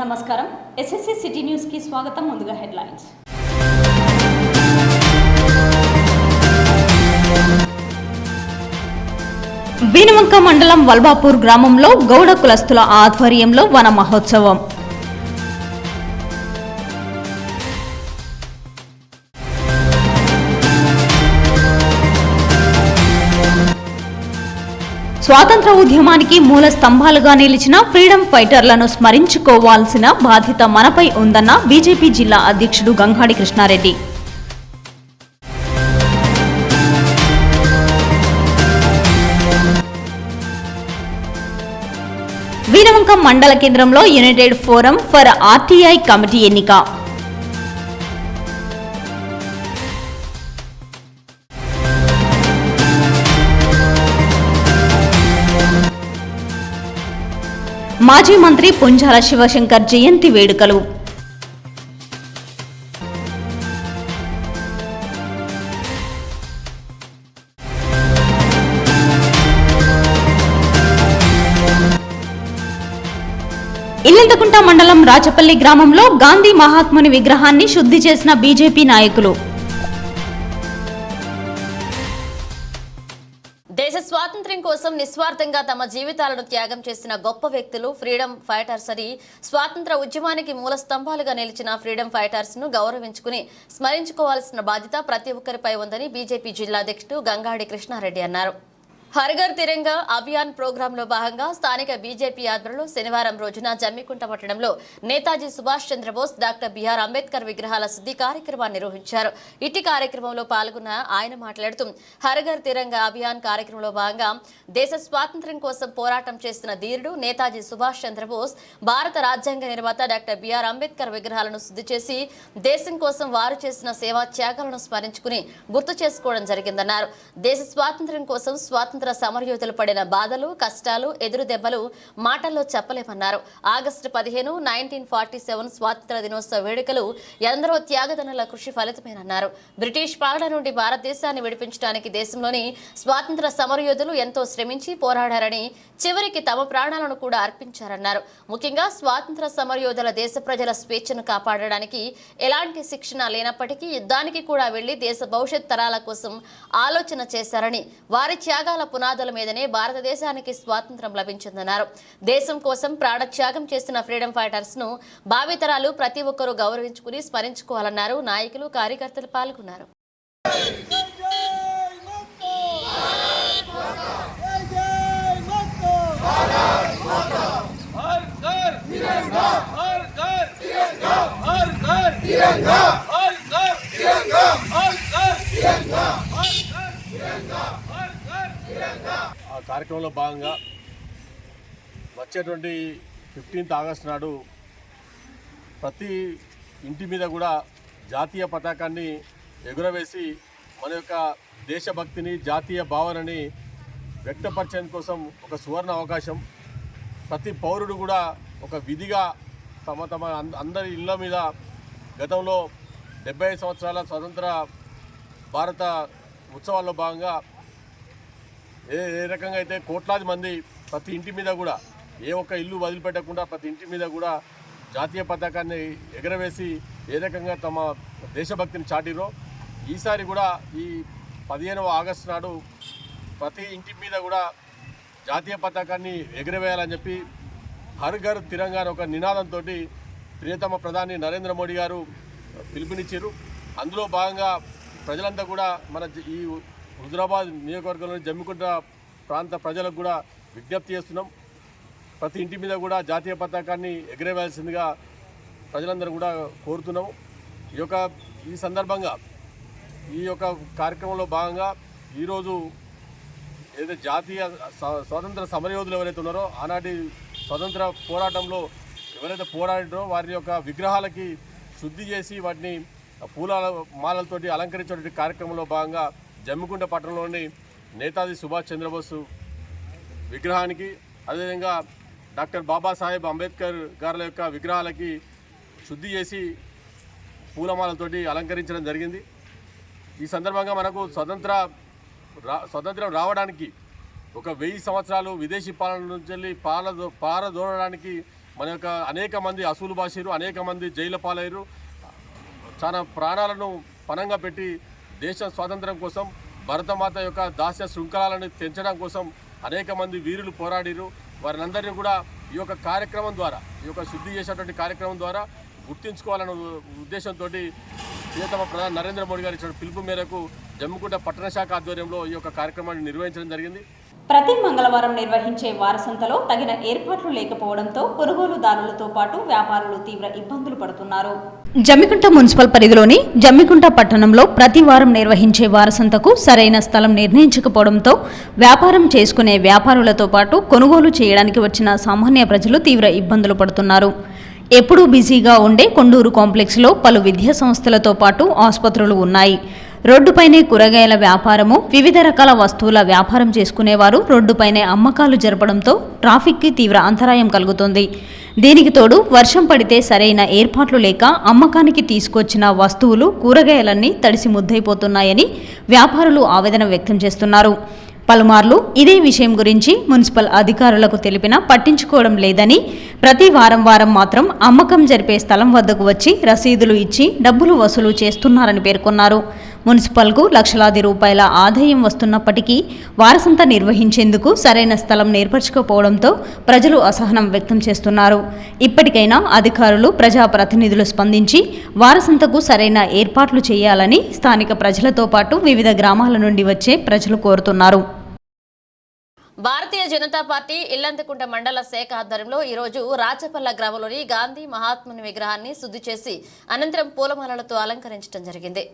నమస్కారం. SSC city న్యూస్కి స్వాగతం. ముందుగా హెడ్లైన్స్. వీనవంక మండలం వల్బాపూర్ గ్రామంలో గౌడ కులస్తుల ఆధ్వర్యంలో వన మహోత్సవం. స్వాతంత్ర ఉద్యమానికి మూల స్తంభాలుగా నిలిచిన ఫ్రీడమ్ ఫైటర్లను స్మరించుకోవాల్సిన బాధ్యత మనపై ఉందన్న బీజేపీ జిల్లా అధ్యక్షుడు గంగాడి కృష్ణారెడ్డి. వీరవంకం మండల కేంద్రంలో united forum for RTI committee ఎన్నిక. మాజీ మంత్రి పుంజాల శివశంకర్ జయంతి వేడుకలు. ఇల్లంతకుంట మండలం రాచపల్లి గ్రామంలో గాంధీ మహాత్ముని విగ్రహాన్ని శుద్ధి చేసిన బీజేపీ నాయకులు. నిస్వార్థంగా తమ జీవితాలను త్యాగం చేసిన గొప్ప వ్యక్తులు ఫ్రీడమ్ ఫైటర్స్ అని స్వాతంత్ర ఉద్యమానికి మూల స్తంభాలుగా నిలిచిన ఫ్రీడమ్ ఫైటర్స్ను గౌరవించుకుని స్మరించుకోవాల్సిన బాధ్యత ప్రతి ఒక్కరిపై ఉందని బీజేపీ జిల్లా అధ్యక్షుడు గంగాడి కృష్ణారెడ్డి అన్నారు. హర్ఘర్ తిరంగా అభియాన్ ప్రోగ్రాంలో భాగంగా స్థానిక బీజేపీ ఆధ్వర్యంలో శనివారం రోజున జమ్మికుంట పట్టణంలో Netaji Subhash Chandra Bose doctor B R Ambedkar విగ్రహాల శుద్ధి కార్యక్రమాన్ని నిర్వహించారు. ఇట్టి కార్యక్రమంలో పాల్గొన్న ఆయన మాట్లాడుతూ హర్ఘర్ తిరంగా అభియాన్ కార్యక్రమంలో భాగంగా దేశ స్వాతంత్ర్యం కోసం పోరాటం చేస్తున్న ధీరుడు నేతాజీ సుభాష్ చంద్రబోస్ భారత రాజ్యాంగ నిర్మాత డాక్టర్ బిఆర్ అంబేద్కర్ విగ్రహాలను శుద్ధి చేసి దేశం కోసం వారు చేసిన సేవా త్యాగాలను స్మరించుకుని గుర్తు చేసుకోవడం జరిగిందన్నారు. దేశ స్వాతంత్ర్యం కోసం స్వాతంత్ర సమరయోధులు పడిన బాధలు కష్టాలు ఎదురు దెబ్బలు మాటల్లో చెప్పలేమన్నారు. ఆగస్టు పదిహేను నైన్టీన్ ఫార్టీ సెవెన్ స్వాతంత్ర దినోత్సవ వేడుకలు ఎందరో త్యాగదనుల కృషి ఫలితమేనన్నారు. బ్రిటిష్ పాలన నుండి భారతదేశాన్ని విడిపించడానికి దేశంలోని స్వాతంత్ర సమరయోధులు ఎంతో శ్రమించి పోరాడారని చివరికి తమ ప్రాణాలను కూడా అర్పించారన్నారు. ముఖ్యంగా స్వాతంత్ర సమరయోధుల దేశ ప్రజల స్వేచ్ఛను కాపాడడానికి ఎలాంటి శిక్షణ లేనప్పటికీ యుద్ధానికి కూడా వెళ్ళి దేశ భవిష్యత్ తరాల కోసం ఆలోచన చేశారని వారి త్యాగాల పునాదుల మీదనే భారతదేశానికి స్వాతంత్రం లభించిందన్నారు దేశం కోసం ప్రాణత్యాగం చేసిన ఫ్రీడమ్ ఫైటర్స్ ను భావితరాలు ప్రతి ఒక్కరూ గౌరవించుకుని స్మరించుకోవాలన్నారు నాయకులు కార్యకర్తలు పాల్గొన్నారు हर घर तिरंगा हर घर तिरंगा हर घर तिरंगा हर घर तिरंगा కార్యక్రమంలో భాగంగా వచ్చేటువంటి ఫిఫ్టీన్త్ ఆగస్ట్ నాడు ప్రతి ఇంటి మీద కూడా జాతీయ పతాకాన్ని ఎగురవేసి మన యొక్క దేశభక్తిని జాతీయ భావనని వ్యక్తపరచడం కోసం ఒక సువర్ణ అవకాశం. ప్రతి పౌరుడు కూడా ఒక విధిగా తమ తమ అంద- అందరి ఇళ్ళ మీద గతంలో డెబ్బై సంవత్సరాల స్వతంత్ర భారత ఉత్సవాల్లో భాగంగా ఏ ఏ రకంగా అయితే కోట్లాది మంది ప్రతి ఇంటి మీద కూడా ఏ ఒక్క ఇల్లు వదిలిపెట్టకుండా ప్రతి ఇంటి మీద కూడా జాతీయ పతాకాన్ని ఎగరవేసి ఏ రకంగా తమ దేశభక్తిని చాటిరో ఈసారి కూడా ఈ పదిహేనవ ఆగస్టు నాడు ప్రతి ఇంటి మీద కూడా జాతీయ పతాకాన్ని ఎగరవేయాలని చెప్పి హర్ ఘర్ తిరంగా ఒక నినాదంతో ప్రియతమ ప్రధాని నరేంద్ర మోడీ గారు పిలుపునిచ్చారు. అందులో భాగంగా ప్రజలంతా కూడా మన ఈ హుజరాబాద్ నియోజకవర్గంలోని జమ్మికుంట ప్రాంత ప్రజలకు కూడా విజ్ఞప్తి చేస్తున్నాం. ప్రతి ఇంటి మీద కూడా జాతీయ పతాకాన్ని ఎగరవేయాల్సిందిగా ప్రజలందరూ కూడా కోరుతున్నాము. ఈ యొక్క ఈ సందర్భంగా ఈ యొక్క కార్యక్రమంలో భాగంగా ఈరోజు ఏదైతే జాతీయ స్వ- స్వాతంత్ర సమరయోధులు ఎవరైతే ఉన్నారో ఆనాటి స్వతంత్ర పోరాటంలో ఎవరైతే పోరాడారో వారి యొక్క విగ్రహాలకి శుద్ధి చేసి వాటిని పూల మాలలతోటి అలంకరించేటువంటి కార్యక్రమంలో భాగంగా జమ్మికుంట పట్టణంలోని నేతాజీ సుభాష్ చంద్రబోసు విగ్రహానికి అదేవిధంగా డాక్టర్ బాబాసాహెబ్ అంబేద్కర్ గారుల యొక్క విగ్రహాలకి శుద్ధి చేసి పూలమాలతోటి అలంకరించడం జరిగింది. ఈ సందర్భంగా మనకు స్వతంత్ర రా స్వతంత్రం రావడానికి ఒక వెయ్యి సంవత్సరాలు విదేశీ పాలన నుంచి వెళ్ళి పాల పారదోడడానికి మన యొక్క అనేక మంది అసూలు భాషీరు అనేక మంది జైలు పాలయ్యారు. చాలా ప్రాణాలను పణంగా పెట్టి దేశ స్వాతంత్రం కోసం భరతమాత యొక్క దాస్య శృంఖలాలను తెంచడం కోసం అనేక మంది వీరులు పోరాడిరు. వారినందరినీ కూడా ఈ యొక్క కార్యక్రమం ద్వారా ఈ యొక్క శుద్ధి చేసేటువంటి కార్యక్రమం ద్వారా గుర్తించుకోవాలన్న ఉద్దేశంతో ప్రియతమ ప్రధాని నరేంద్ర మోడీ గారు ఇచ్చిన పిలుపు మేరకు జమ్మికుంట పట్టణ శాఖ ఆధ్వర్యంలో ఈ యొక్క కార్యక్రమాన్ని నిర్వహించడం జరిగింది. ప్రతి మంగళవారం నిర్వహించే వారసంతలో తగిన ఏర్పాట్లు లేకపోవడంతో కొనుగోలుదారులతో పాటు వ్యాపారులు తీవ్ర ఇబ్బందులు పడుతున్నారు. జమ్మికుంట మున్సిపల్ పరిధిలోని జమ్మికుంట పట్టణంలో ప్రతి వారం నిర్వహించే వారసంతకు సరైన స్థలం నిర్ణయించకపోవడంతో వ్యాపారం చేసుకునే వ్యాపారులతో పాటు కొనుగోలు చేయడానికి వచ్చిన సామాన్య ప్రజలు తీవ్ర ఇబ్బందులు పడుతున్నారు. ఎప్పుడూ బిజీగా ఉండే కొండూరు కాంప్లెక్స్లో పలు విద్యా సంస్థలతో పాటు ఆసుపత్రులు ఉన్నాయి. రోడ్డుపైనే కూరగాయల వ్యాపారము వివిధ రకాల వస్తువుల వ్యాపారం చేసుకునేవారు. రోడ్డుపైనే అమ్మకాలు జరపడంతో ట్రాఫిక్కి తీవ్ర అంతరాయం కలుగుతుంది. దీనికి తోడు వర్షం పడితే సరైన ఏర్పాట్లు లేక అమ్మకానికి తీసుకొచ్చిన వస్తువులు కూరగాయలన్నీ తడిసి ముద్దైపోతున్నాయని వ్యాపారులు ఆవేదన వ్యక్తం చేస్తున్నారు. పలుమార్లు ఇదే విషయం గురించి మున్సిపల్ అధికారులకు తెలిపినా పట్టించుకోవడం లేదని ప్రతి వారం వారం మాత్రం అమ్మకం జరిపే స్థలం వద్దకు వచ్చి రసీదులు ఇచ్చి డబ్బులు వసూలు చేస్తున్నారని పేర్కొన్నారు. మున్సిపల్కు లక్షలాది రూపాయల ఆదాయం వస్తున్నప్పటికీ వారసంతా నిర్వహించేందుకు సరైన స్థలం నేర్పరచకపోవడంతో ప్రజలు అసహనం వ్యక్తం చేస్తున్నారు. ఇప్పటికైనా అధికారులు ప్రజాప్రతినిధులు స్పందించి వారసంతకు సరైన ఏర్పాట్లు చేయాలని స్థానిక ప్రజలతో పాటు వివిధ గ్రామాల నుండి వచ్చే ప్రజలు కోరుతున్నారు. భారతీయ జనతా పార్టీ ఇల్లంతకుంట మండల శాఖ ఆధ్వర్యంలో ఈరోజు రాచపల్ల గ్రామంలోని గాంధీ మహాత్ముని విగ్రహాన్ని శుద్ధి చేసి అనంతరం పూలమాలలతో అలంకరించడం జరిగింది.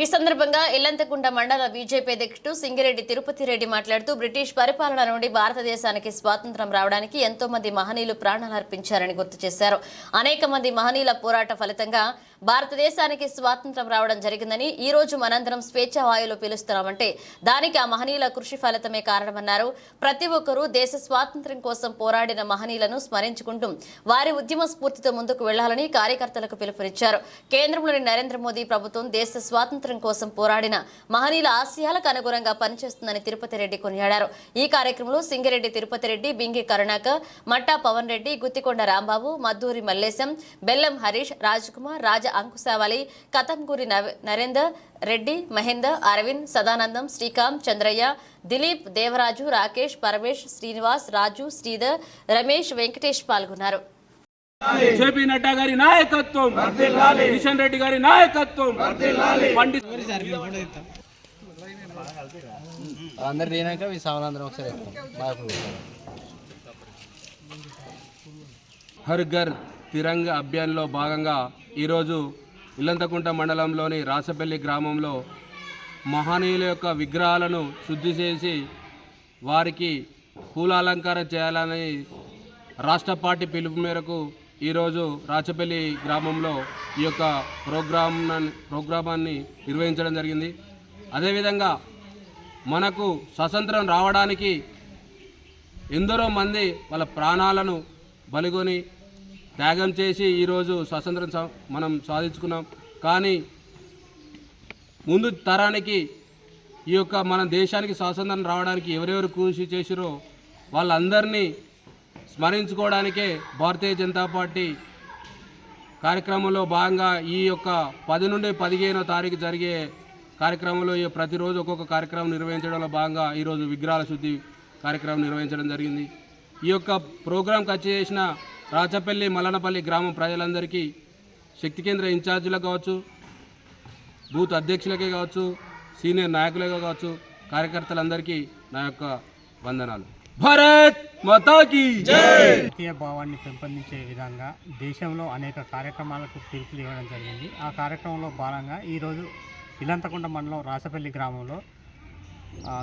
ఈ సందర్భంగా ఇల్లంతకుంట మండల బీజేపీ అధ్యక్షుడు సింగిరెడ్డి తిరుపతి రెడ్డి మాట్లాడుతూ బ్రిటిష్ పరిపాలన నుండి భారతదేశానికి స్వాతంత్రం రావడానికి ఎంతో మంది మహనీయులు ప్రాణాలర్పించారని గుర్తు చేశారు. అనేక మంది మహనీయుల పోరాట ఫలితంగా భారతదేశానికి స్వాతంత్రం రావడం జరిగిందని ఈ రోజు మనందరం స్వేచ్ఛావాయులు వాయువులు దానికి ఆ మహనీయుల కృషి ఫలితమే కారణమన్నారు. ప్రతి ఒక్కరూ దేశ స్వాతంత్ర్యం కోసం పోరాడిన మహనీయులను స్మరించుకుంటూ వారి ఉద్యమ స్ఫూర్తితో ముందుకు వెళ్ళాలని కార్యకర్తలకు పిలుపునిచ్చారు. కేంద్రంలోని నరేంద్ర మోదీ ప్రభుత్వం దేశ స్వాతంత్ర్యం కోసం పోరాడిన మహనీయుల ఆశయాలకు అనుగుణంగా పనిచేస్తుందని తిరుపతి రెడ్డి కొనియాడారు. ఈ కార్యక్రమంలో సింగిరెడ్డి తిరుపతి రెడ్డి బింగి కరుణాకర్ మట్టా పవన్ రెడ్డి గుత్తికొండ రాంబాబు మద్దూరి మల్లేశం బెల్లం హరీష్ రాజ్కుమార్ రాజ అంకుశావళి కతంగూరి నవ- నరేందర్ రెడ్డి మహేందర్ అరవింద్ సదానందం శ్రీకాంత్ చంద్రయ్య దిలీప్ దేవరాజు రాకేష్ పరమేష్ శ్రీనివాస్ రాజు శ్రీధర్ రమేష్ వెంకటేష్ పాల్గొన్నారు. జేపీ నడ్డా గారి నాయకత్వం. కిషన్ రెడ్డి గారి నాయకత్వం. పండిత్ అందరు తినాక మీ సామానందరం ఒకసారి హర్ ఘర్ తిరంగ అభియాన్లో భాగంగా ఈరోజు ఇల్లంతకుంట మండలంలోని రాసపల్లి గ్రామంలో మహనీయుల యొక్క విగ్రహాలను శుద్ధి చేసి వారికి పూల అలంకారం చేయాలని రాష్ట్ర పార్టీ పిలుపు మేరకు ఈరోజు రాచపల్లి గ్రామంలో ఈ యొక్క ప్రోగ్రామ్ ప్రోగ్రామాన్ని నిర్వహించడం జరిగింది. అదేవిధంగా మనకు స్వతంత్రం రావడానికి ఎందరో మంది వాళ్ళ ప్రాణాలను బలిగొని త్యాగం చేసి ఈరోజు స్వాతంత్రం మనం సాధించుకున్నాం. కానీ ముందు తరానికి ఈ యొక్క మన దేశానికి స్వాతంత్రం రావడానికి ఎవరెవరు కృషి చేసిరో వాళ్ళందరినీ స్మరించుకోవడానికే భారతీయ జనతా పార్టీ కార్యక్రమంలో భాగంగా ఈ యొక్క పది నుండి పదిహేనో తారీఖు జరిగే కార్యక్రమంలో ఈ ప్రతిరోజు ఒక్కొక్క కార్యక్రమం నిర్వహించడంలో భాగంగా ఈరోజు విగ్రహాల శుద్ధి కార్యక్రమం నిర్వహించడం జరిగింది. ఈ యొక్క ప్రోగ్రాం ఖర్చు చేసిన రాచపల్లి మల్లనపల్లి గ్రామం ప్రజలందరికీ శక్తి కేంద్ర ఇన్ఛార్జీలకు కావచ్చు బూత్ అధ్యక్షులకే కావచ్చు సీనియర్ నాయకులకే కావచ్చు కార్యకర్తలందరికీ నా యొక్క వందనాలు. భారత్ మాతాకి జాతీయ భావాన్ని పెంపొందించే విధంగా దేశంలో అనేక కార్యక్రమాలకు పిలుపులు ఇవ్వడం జరిగింది. ఆ కార్యక్రమంలో భాగంగా ఈరోజు ఇలంతకుంట మండలం రాసపల్లి గ్రామంలో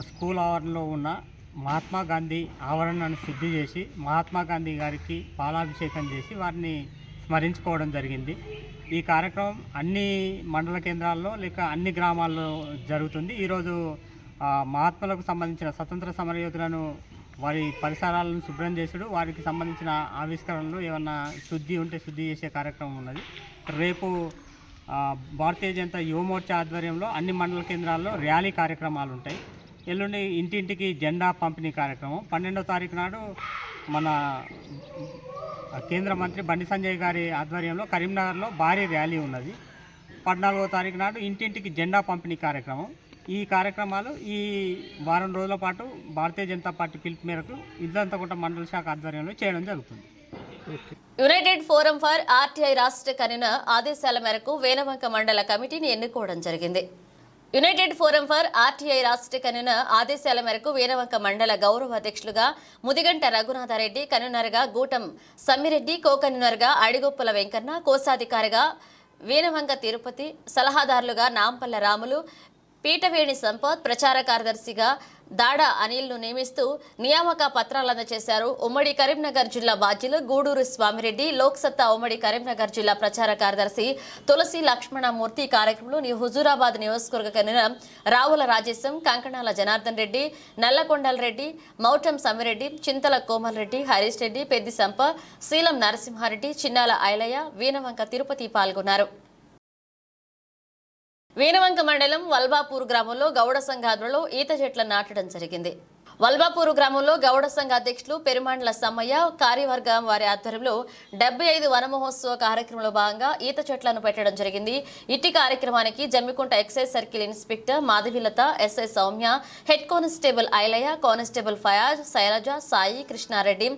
స్కూల్ ఆవరణలో ఉన్న మహాత్మా గాంధీ ఆవరణను శుద్ధి చేసి మహాత్మా గాంధీ గారికి పాలాభిషేకం చేసి వారిని స్మరించుకోవడం జరిగింది. ఈ కార్యక్రమం అన్ని మండల కేంద్రాల్లో లేక అన్ని గ్రామాల్లో జరుగుతుంది. ఈరోజు మహాత్ములకు సంబంధించిన స్వతంత్ర సమరయోధులను వారి పరిసరాలను శుభ్రం చేసుడు వారికి సంబంధించిన ఆవిష్కరణలు ఏమన్నా శుద్ధి ఉంటే శుద్ధి చేసే కార్యక్రమం ఉన్నది. రేపు భారతీయ జనతా యువమోర్చ ఆధ్వర్యంలో అన్ని మండల కేంద్రాల్లో ర్యాలీ కార్యక్రమాలు ఉంటాయి. ఎల్లుండి ఇంటింటికి జెండా పంపిణీ కార్యక్రమం. పన్నెండో తారీఖు నాడు మన కేంద్ర మంత్రి బండి సంజయ్ గారి ఆధ్వర్యంలో కరీంనగర్లో భారీ ర్యాలీ ఉన్నది. పద్నాలుగో తారీఖు నాడు ఇంటింటికి జెండా పంపిణీ కార్యక్రమం. ఈ కార్యక్రమాలు ఈ వారం రోజుల పాటు భారతీయ జనతా పార్టీ పిలుపు మేరకు ఇల్లంతకుంట మండల శాఖ ఆధ్వర్యంలో చేయడం జరుగుతుంది. యునైటెడ్ ఫోరం ఫర్ ఆర్టీఐ రాష్ట్ర కన్వీనర్ ఆదేశాల మేరకు వేలవంక మండల కమిటీని ఎన్నుకోవడం జరిగింది. యునైటెడ్ ఫోరం ఫర్ ఆర్టీఐ రాష్ట్ర కన్వీనర్ ఆదేశాల మేరకు వీరవంక మండల గౌరవ అధ్యక్షులుగా ముదిగంట రఘునాథారెడ్డి కన్వీనర్గా గూటం సమ్మిరెడ్డి కో కన్వీనర్గా అడిగొప్పుల వెంకన్న కోశాధికారిగా వీనవంక తిరుపతి సలహాదారులుగా నాంపల్ల రాములు పీఠవేణి సంపత్ ప్రచార కార్యదర్శిగా దాడా అనిల్ను నియమిస్తూ నియామక పత్రాలు అందజేశారు. ఉమ్మడి కరీంనగర్ జిల్లా బాధ్యులు గూడూరు స్వామిరెడ్డి లోక్సత్తా ఉమ్మడి కరీంనగర్ జిల్లా ప్రచార కార్యదర్శి తులసి లక్ష్మణమూర్తి కార్యక్రమంలో నీ హుజూరాబాద్ నియోజకవర్గ కనిన రావుల రాజేశం కంకణాల జనార్దన్ రెడ్డి నల్లకొండల రెడ్డి మౌటం సమ్మిరెడ్డి చింతల కోమల్ రెడ్డి హరీష్ రెడ్డి పెద్ది సంప శీలం నరసింహారెడ్డి చిన్నాల ఐలయ్య వీణవంక తిరుపతి పాల్గొన్నారు. వీణవంక మండలం వల్బాపూర్ గ్రామంలో గౌడ సంఘ ఈత చెట్లను నాటడం జరిగింది. వల్బాపూరు గ్రామంలో గౌడ సంఘ అధ్యక్షులు పెరుమాండ్ల సమ్మయ్య కార్యవర్గం వారి ఆధ్వర్యంలో డెబ్బై ఐదు వనమహోత్సవ కార్యక్రమంలో భాగంగా ఈత చెట్లను పెట్టడం జరిగింది. ఇట్టి కార్యక్రమానికి Jammikunta excise circle inspector Madhavilatha SI Soumya head constable Ailaiah constable Fayaz Shailaja Sai Krishna Reddy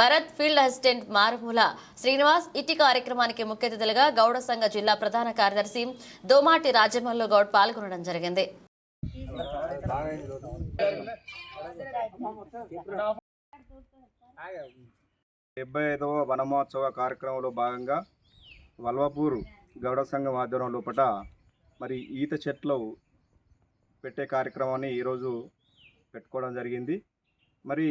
Bharath field assistant Marumula Srinivas. ఇట్టి కార్యక్రమానికి ముఖ్య అతిథులుగా గౌడ సంఘ జిల్లా ప్రధాన కార్యదర్శి దోమాటి రాజమల్లు గౌడ్ పాల్గొనడం జరిగింది. డెబ్బై ఐదవ వనమహోత్సవ కార్యక్రమంలో భాగంగా వల్వపూర్ గౌడ సంఘం ఆధ్వర్యం లోపల మరి ఈత చెట్లు పెట్టే కార్యక్రమాన్ని ఈరోజు పెట్టుకోవడం జరిగింది. మరి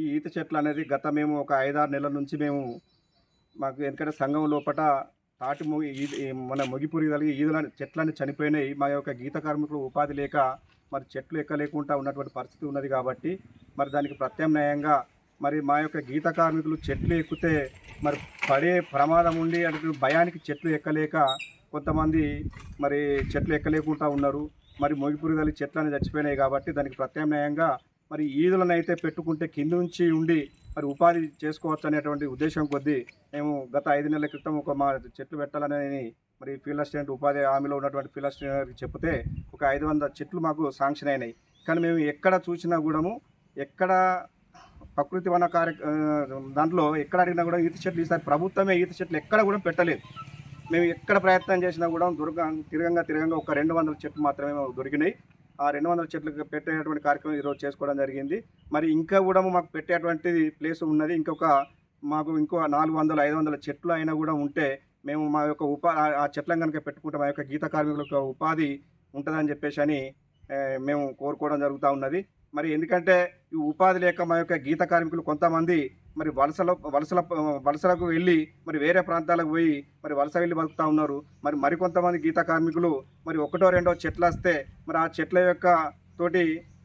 ఈ ఈత చెట్లు అనేది గత మేము ఒక ఐదారు నెలల నుంచి మేము మాకు ఎందుకంటే సంఘం లోపల తాటి ముగి మన మొగిపురి కలిగి ఈదులని చెట్లని చనిపోయినాయి. మా యొక్క గీత కార్మికులు ఉపాధి లేక మరి చెట్లు ఎక్కలేకుండా ఉన్నటువంటి పరిస్థితి ఉన్నది కాబట్టి మరి దానికి ప్రత్యామ్నాయంగా మరి మా యొక్క గీత కార్మికులు చెట్లు ఎక్కితే మరి పడే ప్రమాదం ఉండి అంటే భయానికి చెట్లు ఎక్కలేక కొంతమంది మరి చెట్లు ఎక్కలేకుండా ఉన్నారు. మరి మొగిపురుదలు చెట్లు అనేది చచ్చిపోయినాయి కాబట్టి దానికి ప్రత్యామ్నాయంగా మరి ఈదులను అయితే పెట్టుకుంటే కింద నుంచి ఉండి మరి ఉపాధి చేసుకోవచ్చు అనేటువంటి ఉద్దేశం కొద్దీ మేము గత ఐదు నెలల క్రితం ఒక మా చెట్లు పెట్టాలనేది మరి ఫీల్డ్ అసిస్టెంట్ ఉపాధి హామీలో ఉన్నటువంటి ఫీల్డ్ అసిస్టెంట్ గారికి చెప్తే ఒక ఐదు వందల చెట్లు మాకు శాంక్షన్ అయినాయి. కానీ మేము ఎక్కడ చూసినా కూడాము ఎక్కడ ప్రకృతి వన కార్య దాంట్లో ఎక్కడ అడిగినా కూడా ఈత చెట్లు ఈసారి ప్రభుత్వమే ఈత చెట్లు ఎక్కడ కూడా పెట్టలేదు. మేము ఎక్కడ ప్రయత్నం చేసినా కూడా దుర్గ తిరగంగా తిరగంగా ఒక రెండు వందల చెట్లు మాత్రమే దొరికినాయి. ఆ రెండు వందల చెట్లు పెట్టేటువంటి కార్యక్రమం ఈరోజు చేసుకోవడం జరిగింది. మరి ఇంకా కూడా మాకు పెట్టేటువంటి ప్లేస్ ఉన్నది. ఇంకొక మాకు ఇంకో నాలుగు వందల ఐదు వందల చెట్లు అయినా కూడా ఉంటే మేము మా యొక్క ఉపా ఆ- చెట్లను కనుక పెట్టుకుంటే మా యొక్క గీత కార్మికులకు ఉపాధి ఉంటుందని చెప్పేసి అని మేము కోరుకోవడం జరుగుతూ ఉన్నది. మరి ఎందుకంటే ఈ ఉపాధి లేక మా యొక్క గీత కార్మికులు కొంతమంది మరి వలసలో వలసల వలసలకు వెళ్ళి మరి వేరే ప్రాంతాలకు పోయి మరి వలస వెళ్ళి బతుకుతూ ఉన్నారు. మరి మరికొంతమంది గీత కార్మికులు మరి ఒకటో రెండో చెట్లు వస్తే మరి ఆ చెట్ల యొక్క తోటి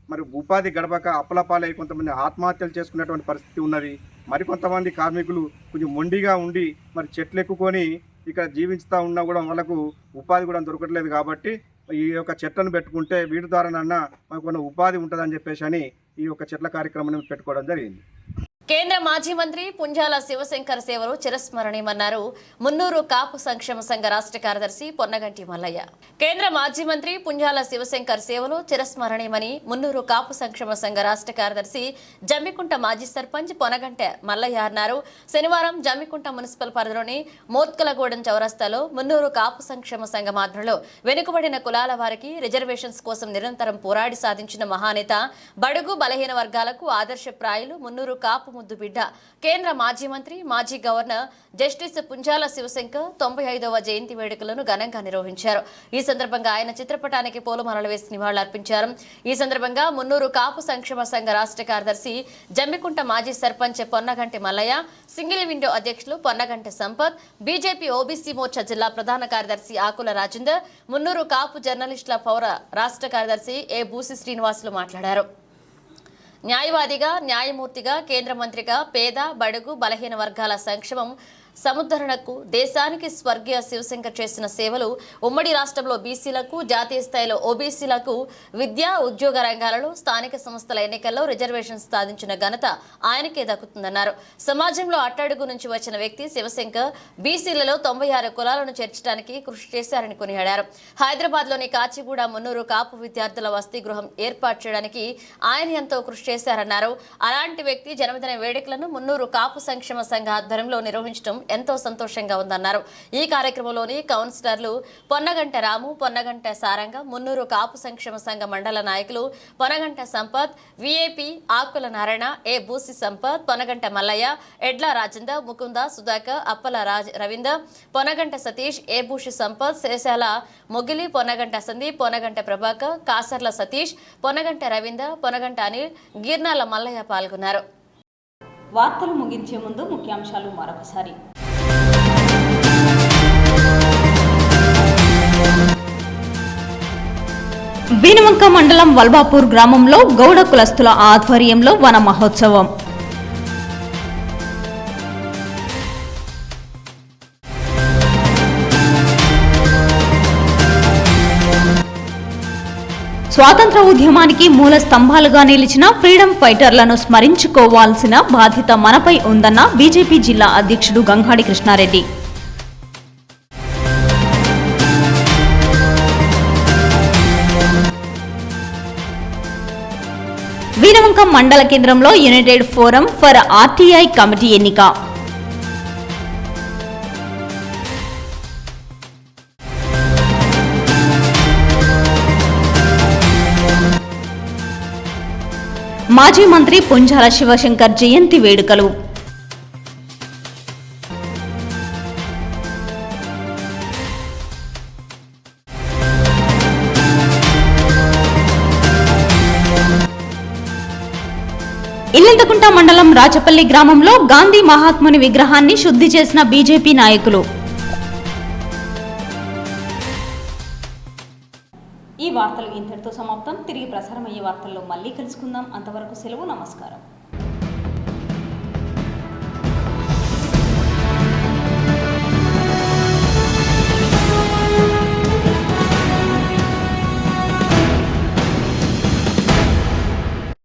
మరి ఉపాధి గడపక అప్పలపాలై కొంతమంది ఆత్మహత్యలు చేసుకునేటువంటి పరిస్థితి ఉన్నది. మరికొంతమంది కార్మికులు కొంచెం మొండిగా ఉండి మరి చెట్లు ఎక్కుకొని ఇక్కడ జీవిస్తూ ఉన్నా కూడా వాళ్ళకు ఉపాధి కూడా దొరకట్లేదు కాబట్టి ఈ యొక్క చెట్లను పెట్టుకుంటే వీటి ద్వారానన్నా మనకు కొన్ని ఉపాధి ఉంటుందని చెప్పేసి అని ఈ యొక్క చెట్ల కార్యక్రమాన్ని పెట్టుకోవడం జరిగింది. కేంద్ర మాజీ మంత్రి పుంజాల శివశంకర్ సేవలు చిరస్మరణీయమన్నారు. మున్నూరు కాపు సంక్షేమ సంఘ రాష్ట్ర కార్యదర్శి పొన్నగంటి మల్లయ్య. కేంద్ర మాజీ మంత్రి పుంజాల శివశంకర్ సేవలు చిరస్మరణీయమని మున్నూరు కాపు సంక్షేమ సంఘ రాష్ట్ర కార్యదర్శి జమ్మికుంట మాజీ సర్పంచ్ పొనగంట మల్లయ్య అన్నారు. శనివారం జమ్మికుంట మున్సిపల్ పరిధిలోని మోత్కలగూడెం చౌరస్తాలో మున్నూరు కాపు సంక్షేమ సంఘం ఆధ్వర్యంలో వెనుకబడిన కులాల వారికి రిజర్వేషన్స్ కోసం నిరంతరం పోరాడి సాధించిన మహానేత బడుగు బలహీన వర్గాలకు ఆదర్శప్రాయులు మున్నూరు కాపు ముద్దు బిడ్డ. కేంద్ర మాజీ మంత్రి మాజీ గవర్నర్ జస్టిస్ పుంజాల శివశంకర్ తొంభై ఐదవ జయంతి వేడుకలను ఘనంగా నిర్వహించారు. ఈ సందర్భంగా ఆయన చిత్రపటానికి పూలమాలలు వేసి నివాళులర్పించారు. ఈ సందర్భంగా మున్నూరు కాపు సంక్షేమ సంఘ రాష్ట్ర కార్యదర్శి జమ్మికుంట మాజీ సర్పంచ్ పొన్నగంటి మల్లయ్య సింగిల్ విండో అధ్యక్షులు పొన్నగంటి సంపత్ బీజేపీ ఓబీసీ మోర్చా జిల్లా ప్రధాన కార్యదర్శి ఆకుల రాజేందర్ మున్నూరు కాపు జర్నలిస్టుల పౌర రాష్ట్ర కార్యదర్శి ఏ బూసి శ్రీనివాసులు మాట్లాడారు. న్యాయవాదిగా న్యాయమూర్తిగా కేంద్ర మంత్రిగా పేద బడుగు బలహీన వర్గాల సంక్షేమం సముద్ధరణకు దేశానికి స్వర్గీయ శివశంకర్ చేసిన సేవలు ఉమ్మడి రాష్ట్రంలో బీసీలకు జాతీయ స్థాయిలో ఓబీసీలకు విద్యా ఉద్యోగ రంగాలలో స్థానిక సంస్థల ఎన్నికల్లో రిజర్వేషన్ సాధించిన ఘనత ఆయనకే దక్కుతుందన్నారు. సమాజంలో అట్టడుగు నుంచి వచ్చిన వ్యక్తి శివశంకర్ బీసీలలో తొంభై ఆరు కులాలను చేర్చడానికి కృషి చేశారని కొనియాడారు. హైదరాబాద్లోని కాచిగూడ మున్నూరు కాపు విద్యార్థుల వసతి గృహం ఏర్పాటు చేయడానికి ఆయన ఎంతో కృషి చేశారన్నారు. అలాంటి వ్యక్తి జన్మదిన వేడుకలను మున్నూరు కాపు సంక్షేమ సంఘ ఆధ్వర్యంలో నిర్వహించడం ఎంతో సంతోషంగా ఉందన్నారు. ఈ కార్యక్రమంలోని కౌన్సిలర్లు పొన్నగంట రాము పొన్నగంట సారంగ మున్నూరు కాపు సంక్షేమ సంఘ మండల నాయకులు పొనగంట సంపత్ విఏపి ఆకుల నారాయణ ఏ బూసి సంపత్ పొనగంట మల్లయ్య ఎడ్ల రాజేందర్ ముకుంద సుధాకర్ అప్పల రాజ్ రవీందర్ పొనగంట సతీష్ ఏ భూషి సంపత్ శేషాల మొగిలి పొనగంట సందీప్ పొనగంట ప్రభాకర్ కాసర్ల సతీష్ పొనగంట రవీందర్ పొనగంట అనిల్ గిర్నాల మల్లయ్య పాల్గొన్నారు. వార్తలు ముగించే ముందు ముఖ్యాంశాలు మరొకసారి. శ్రీలంక మండలం వల్బాపూర్ గ్రామంలో గౌడ కులస్తుల ఆధ్వర్యంలో వన మహోత్సవం. స్వాతంత్ర ఉద్యమానికి మూల స్తంభాలుగా నిలిచిన ఫ్రీడమ్ ఫైటర్లను స్మరించుకోవాల్సిన బాధ్యత మనపై ఉందన్న బీజేపీ జిల్లా అధ్యక్షుడు గంగాడి కృష్ణారెడ్డి. మండల కేంద్రంలో united forum for RTI committee ఎన్నిక. మాజీ మంత్రి పుంజాల శివశంకర్ జయంతి వేడుకలు. ఇల్లంతకుంట మండలం రాచపల్లి గ్రామంలో గాంధీ మహాత్ముని విగ్రహాన్ని శుద్ధి చేసిన బీజేపీ నాయకులు. ఈ వార్తలు ఇంతటితో సమాప్తం. తిరిగి ప్రసారం అయ్యే వార్తల్లో మళ్ళీ కలుసుకుందాం. అంతవరకు సెలవు నమస్కారం.